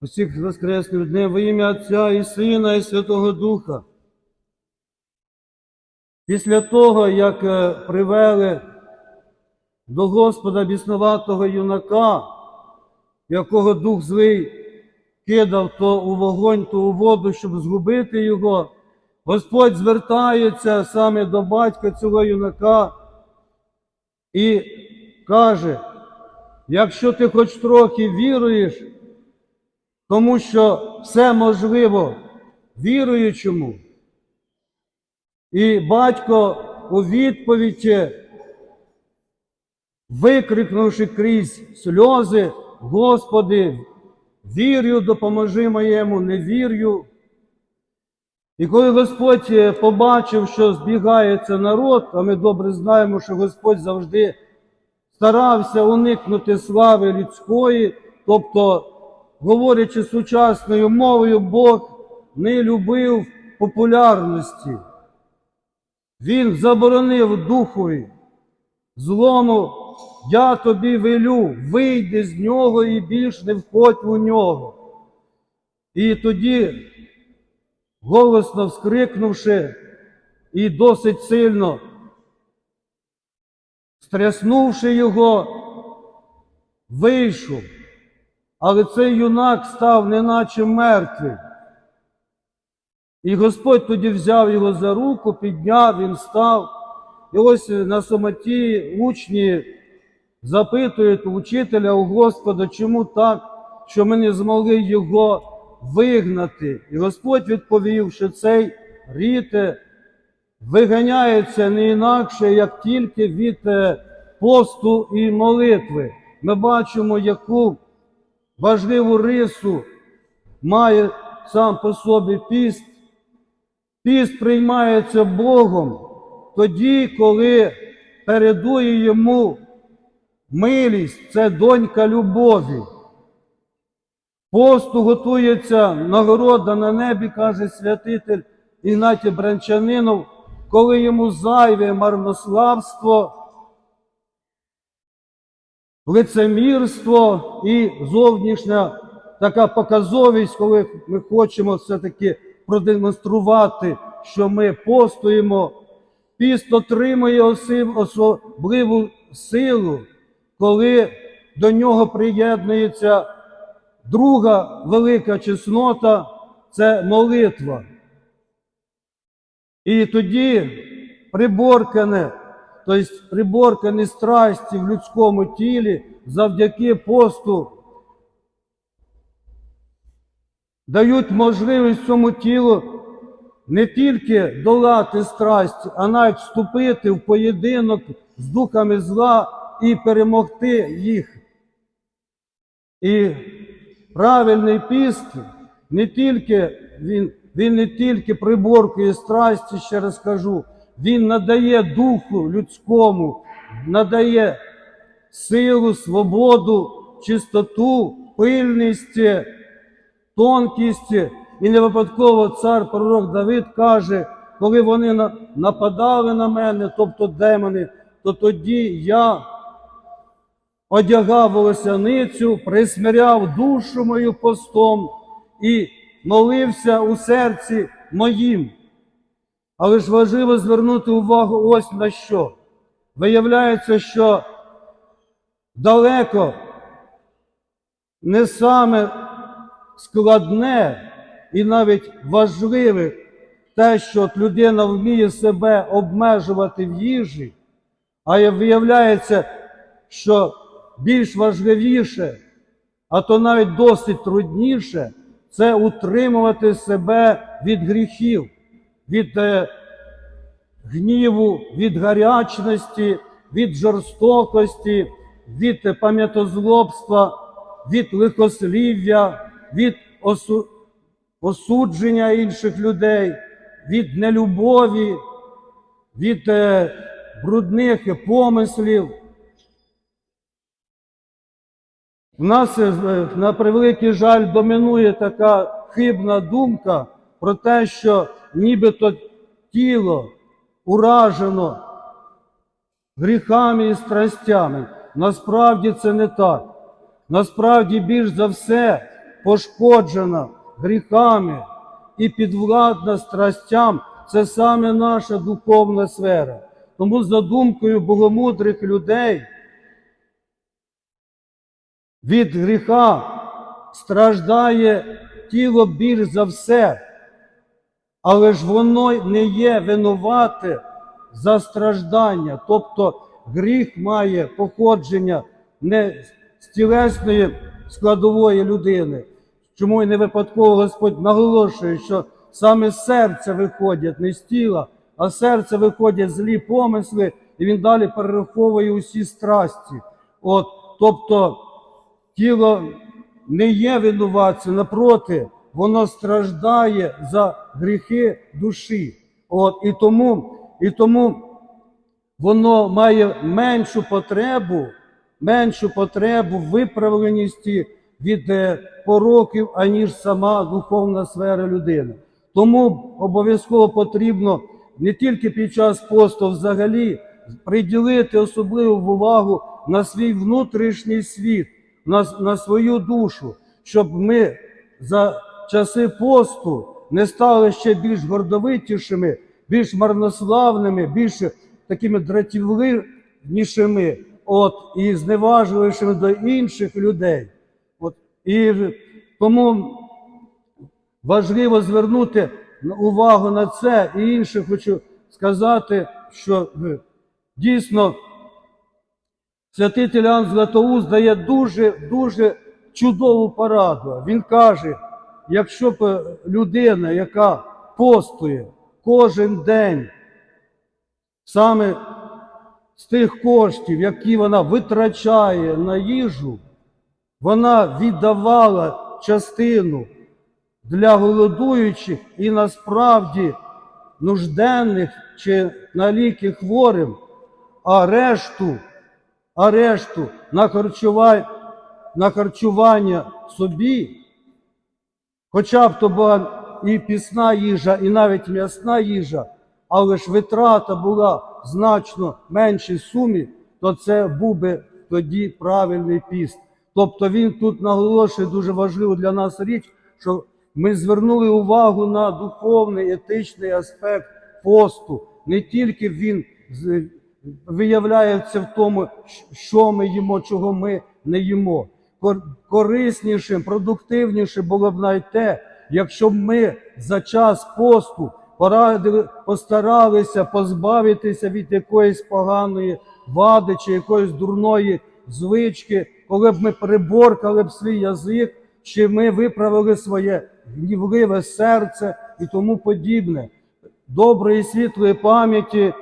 Усіх воскресним днем во ім'я Отця і Сина, і Святого Духа. Після того, як е, привели до Господа біснуватого юнака, якого дух злий кидав то у вогонь, то у воду, щоб згубити його, Господь звертається саме до батька цього юнака і каже, якщо ти хоч трохи віруєш, тому що все можливо віруючому. І батько у відповідь, викрикнувши крізь сльози, Господи, вірю, допоможи моєму, не вірю. І коли Господь побачив, що збігається народ, а ми добре знаємо, що Господь завжди старався уникнути слави людської, тобто, говорячи сучасною мовою, Бог не любив популярності. Він заборонив духові, злому, я тобі велю, вийди з нього і більш не входь у нього. І тоді, голосно вскрикнувши і досить сильно стряснувши його, вийшов. Але цей юнак став неначе мертвий. І Господь тоді взяв його за руку, підняв, він став. І ось на самоті учні запитують у вчителя, у Господа, чому так, що ми не змогли його вигнати. І Господь відповів, що цей рід е, виганяється не інакше, як тільки від е, посту і молитви. Ми бачимо, яку важливу рису має сам по собі піст. Піст приймається Богом тоді, коли передує йому милість, це донька любові. Посту готується нагорода на небі, каже святитель Ігнатій Бранчанинов, коли йому зайве марнославство, лицемірство і зовнішня така показовість, коли ми хочемо все-таки продемонструвати, що ми постуємо, піст отримує особливу силу, коли до нього приєднується друга велика чеснота це молитва. І тоді приборкане, тобто приборкані страсті в людському тілі завдяки посту дають можливість цьому тілу не тільки долати страсті, а навіть вступити в поєдинок з духами зла і перемогти їх. І правильний піст не тільки він, він не тільки приборкує страсті, ще раз кажу, він надає духу людському, надає силу, свободу, чистоту, пильність, тонкість. І не випадково цар пророк Давид каже, коли вони нападали на мене, тобто демони, то тоді я одягав волосяницю, присмиряв душу мою постом і молився у серці моїм. Але ж важливо звернути увагу ось на що. Виявляється, що далеко не саме складне і навіть важливе те, що от людина вміє себе обмежувати в їжі, а виявляється, що більш важливіше, а то навіть досить трудніше, це утримувати себе від гріхів, від е, гніву, від гарячності, від жорстокості, від пам'ятозлобства, від лихослів'я, від осу- осудження інших людей, від нелюбові, від е, брудних помислів. У нас, е, на превеликий жаль, домінує така хибна думка про те, що нібито тіло уражено гріхами і страстями. Насправді це не так. Насправді, більш за все, пошкоджена гріхами і підвладна страстям, це саме наша духовна сфера. Тому за думкою богомудрих людей від гріха страждає тіло більш за все, але ж воно не є винувате за страждання. Тобто гріх має походження не з тілесної складової людини. Чому і не випадково Господь наголошує, що саме з серця виходять не з тіла, а з серця виходять злі помисли, і він далі перераховує усі страсті. От, тобто тіло не є винуватцем, напроти, воно страждає за гріхи душі. От, і, тому, і тому воно має меншу потребу, меншу потребу в виправленісті від е, пороків, аніж сама духовна сфера людини. Тому обов'язково потрібно не тільки під час посту взагалі приділити особливу увагу на свій внутрішній світ, на, на свою душу, щоб ми за часи посту не стали ще більш гордовитішими, більш марнославними, більш такими дратівливішими, от, і зневажливішими до інших людей. От, і тому важливо звернути увагу на це. І інше хочу сказати, що е, дійсно святитель Іоанн Златоуст дає дуже, дуже чудову пораду. Він каже, якщо б е, людина, яка постує кожен день, саме з тих коштів, які вона витрачає на їжу, вона віддавала частину для голодуючих і насправді нужденних чи на ліки хворим, а решту, а решту на харчування собі, хоча б то була і пісна їжа, і навіть м'ясна їжа, але ж витрата була значно меншій сумі, то це був би тоді правильний піст. Тобто він тут наголошує дуже важливу для нас річ, що ми звернули увагу на духовний етичний аспект посту. Не тільки він виявляється в тому, що ми їмо, чого ми не їмо. Кор- Кориснішим, продуктивнішим було б навіть те, якщо б ми за час посту порадили, постаралися позбавитися від якоїсь поганої вади чи якоїсь дурної звички, коли б ми приборкали б свій язик, чи ми виправили своє гнівливе серце і тому подібне. Доброї світлої пам'яті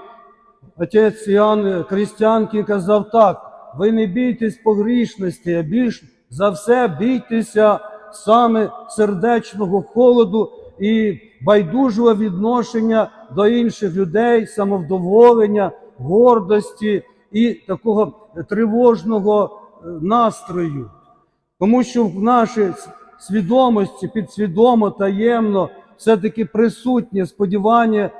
отець Іоанн Крістянкін казав так: ви не бійтесь погрішності, а більш за все бійтеся саме сердечного холоду і байдужого відношення до інших людей, самовдоволення, гордості і такого тривожного е, настрою. Тому що в нашій свідомості, підсвідомо, таємно, все-таки присутнє сподівання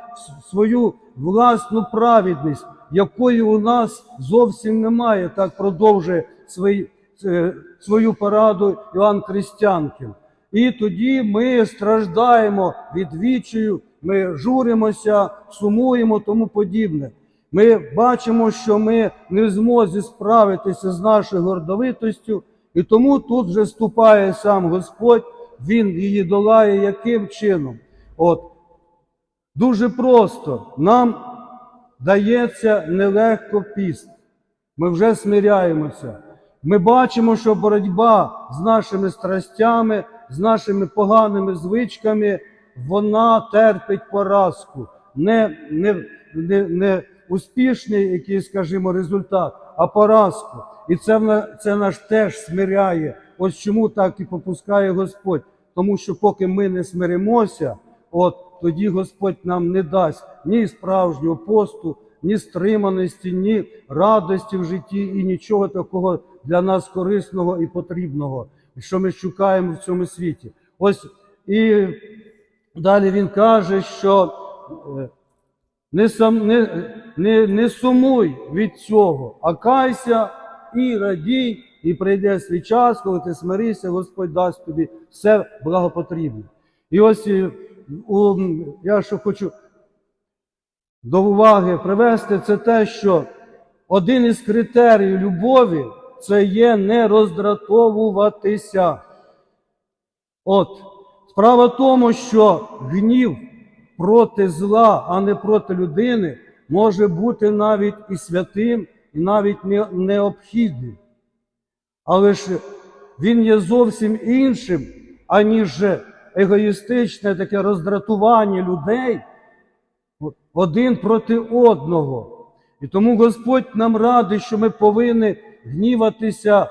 в свою власну праведність, якої у нас зовсім немає, так продовжує свої, е, свою пораду Іоанн Крістянкін. І тоді ми страждаємо від вічою, ми журимося, сумуємо, тому подібне. Ми бачимо, що ми не в змозі справитися з нашою гордовитостю, і тому тут вже ступає сам Господь, Він її долає яким чином? От дуже просто нам дається нелегко піст. Ми вже смиряємося. Ми бачимо, що боротьба з нашими страстями, з нашими поганими звичками, вона терпить поразку. Не, не, не, не успішний якийсь, скажімо, результат, а поразку. І це, це наш теж смиряє. Ось чому так і попускає Господь. Тому що поки ми не смиримося, от тоді Господь нам не дасть ні справжнього посту, ні стриманості, ні радості в житті і нічого такого для нас корисного і потрібного, що ми шукаємо в цьому світі. Ось і далі він каже, що е, не, сам, не, не, не сумуй від цього, а кайся і радій, і прийде свій час, коли ти смиришся, Господь дасть тобі все благопотрібне. І ось у, я що хочу до уваги привести, це те, що один із критеріїв любові це є не роздратовуватися. От, справа в тому, що гнів проти зла, а не проти людини, може бути навіть і святим, і навіть не- необхідним. Але ж він є зовсім іншим, аніж егоїстичне таке роздратування людей один проти одного. І тому Господь нам радить, що ми повинні гніватися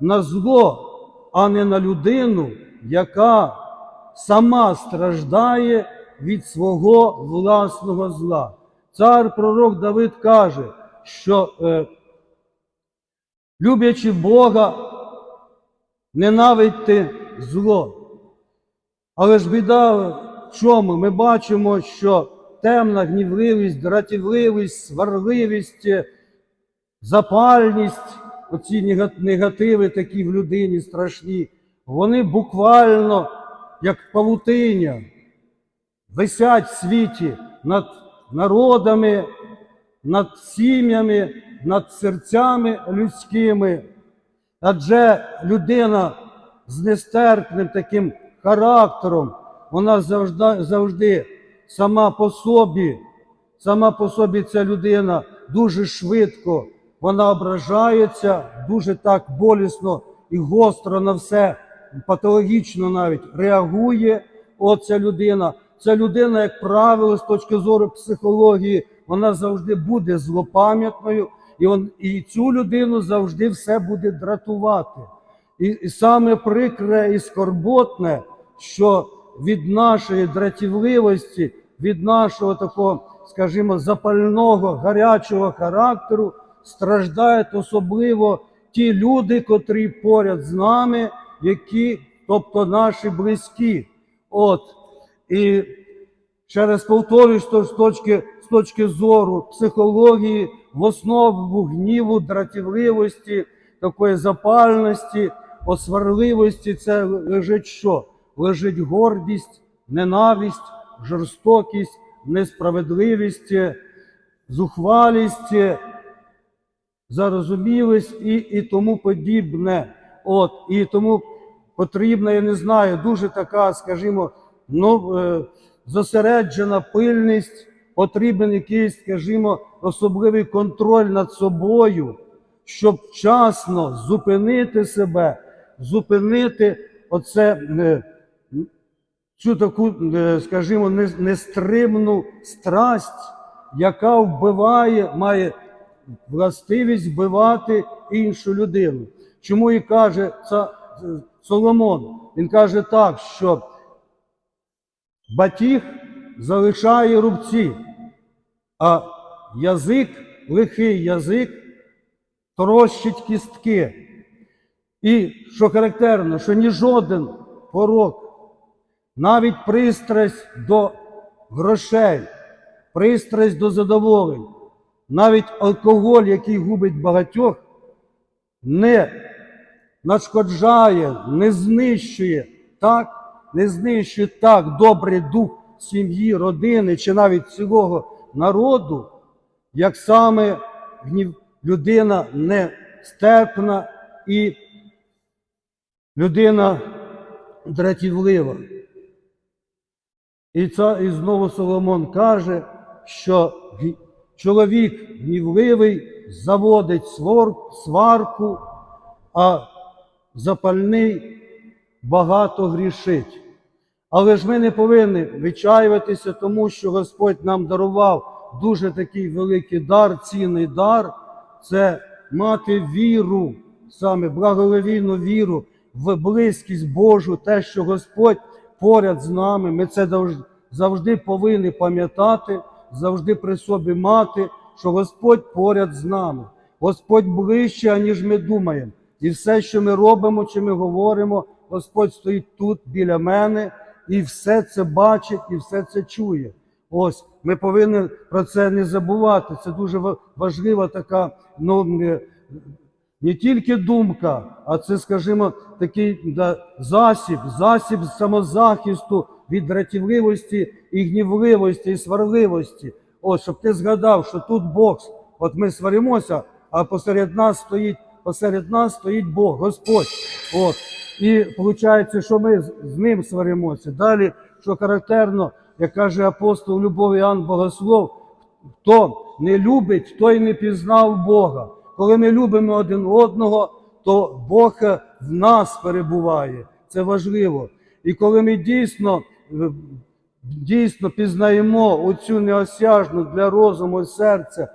на зло, а не на людину, яка сама страждає від свого власного зла. Цар пророк Давид каже, що е, люблячи Бога, ненавидьте зло. Але ж біда в чому? Ми бачимо, що темна гнівливість, дратівливість, сварливість, запальність, оці негативи такі в людині страшні, вони буквально, як павутиня, висять в світі над народами, над сім'ями, над серцями людськими. Адже людина з нестерпним таким характером, вона завжди, завжди сама по собі, сама по собі ця людина дуже швидко вона ображається, дуже так болісно і гостро на все, патологічно навіть реагує. Оця людина. Ця людина, як правило, з точки зору психології, вона завжди буде злопам'ятною, і, он, і цю людину завжди все буде дратувати. І, і саме прикре і скорботне, що від нашої дратівливості, від нашого такого, скажімо, запального, гарячого характеру страждають особливо ті люди, котрі поряд з нами, які, тобто наші близькі. От. І ще раз повторюю, що з точки, з точки зору психології, в основу гніву, дратівливості, такої запальності, осварливості, це лежить що? Лежить гордість, ненависть, жорстокість, несправедливість, зухвалість, зарозумілість і, і тому подібне. От, і тому потрібна, я не знаю, дуже така, скажімо, ну, е, зосереджена пильність, потрібен якийсь, скажімо, особливий контроль над собою, щоб вчасно зупинити себе, зупинити оце, е, цю таку, е, скажімо, нестримну страсть, яка вбиває, має властивість вбивати іншу людину. Чому і каже е, Соломон? Він каже так, що батіг залишає рубці, а язик, лихий язик, трощить кістки. І що характерно, що ні жоден порок, навіть пристрасть до грошей, пристрасть до задоволень, навіть алкоголь, який губить багатьох, не нашкоджає, не знищує так, не знищує так добрий дух сім'ї, родини чи навіть цілого народу, як саме людина нестерпна і людина дратівлива. І, це, і знову Соломон каже, що чоловік гнівливий заводить свор- сварку, а запальний багато грішить. Але ж ми не повинні відчаюватися, тому що Господь нам дарував дуже такий великий дар, цінний дар це мати віру, саме благовійну віру в близькість Божу, те, що Господь поряд з нами. Ми це завжди повинні пам'ятати, завжди при собі мати, що Господь поряд з нами. Господь ближче, аніж ми думаємо. І все, що ми робимо чи ми говоримо, Господь стоїть тут біля мене і все це бачить, і все це чує. Ось ми повинні про це не забувати. Це дуже важлива така ну, не тільки думка, а це, скажімо, такий да, засіб, засіб самозахисту від дратівливості і гнівливості, і сварливості. От, щоб ти згадав, що тут Бог, от ми сваримося, а посеред нас стоїть, посеред нас стоїть Бог, Господь. От. І виходить, що ми з ним сваримося. Далі, що характерно, як каже апостол Любов Іоанн Богослов, хто не любить, той не пізнав Бога. Коли ми любимо один одного, то Бог в нас перебуває. Це важливо. І коли ми дійсно, е, дійсно пізнаємо оцю неосяжну для розуму і серця е,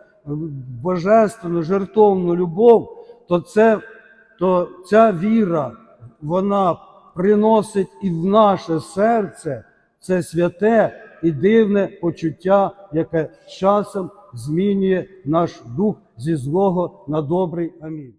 божественну, жертовну любов, то, це, то ця віра, вона приносить і в наше серце це святе і дивне почуття, яке часом змінює наш дух зі злого на добрий. Амінь.